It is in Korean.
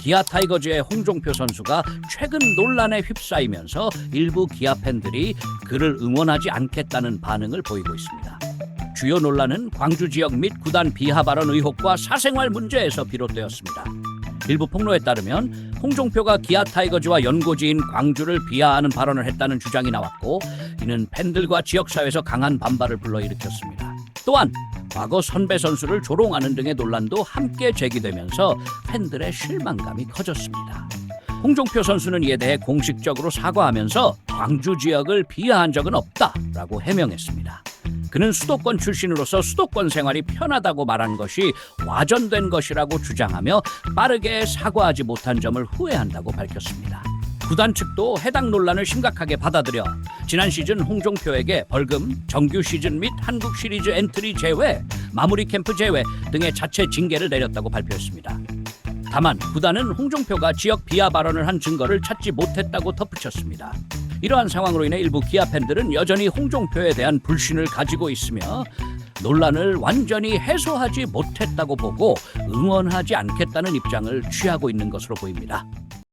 기아 타이거즈의 홍종표 선수가 최근 논란에 휩싸이면서 일부 기아 팬들이 그를 응원하지 않겠다는 반응을 보이고 있습니다. 주요 논란은 광주 지역 및 구단 비하 발언 의혹과 사생활 문제에서 비롯되었습니다. 일부 폭로에 따르면 홍종표가 기아 타이거즈와 연고지인 광주를 비하하는 발언을 했다는 주장이 나왔고 이는 팬들과 지역사회에서 강한 반발을 불러일으켰습니다. 또한 과거 선배 선수를 조롱하는 등의 논란도 함께 제기되면서 팬들의 실망감이 커졌습니다. 홍종표 선수는 이에 대해 공식적으로 사과하면서 광주 지역을 비하한 적은 없다라고 해명했습니다. 그는 수도권 출신으로서 수도권 생활이 편하다고 말한 것이 와전된 것이라고 주장하며 빠르게 사과하지 못한 점을 후회한다고 밝혔습니다. 구단 측도 해당 논란을 심각하게 받아들여 지난 시즌 홍종표에게 벌금, 정규 시즌 및 한국 시리즈 엔트리 제외, 마무리 캠프 제외 등의 자체 징계를 내렸다고 발표했습니다. 다만 구단은 홍종표가 지역 비하 발언을 한 증거를 찾지 못했다고 덧붙였습니다. 이러한 상황으로 인해 일부 기아 팬들은 여전히 홍종표에 대한 불신을 가지고 있으며 논란을 완전히 해소하지 못했다고 보고 응원하지 않겠다는 입장을 취하고 있는 것으로 보입니다.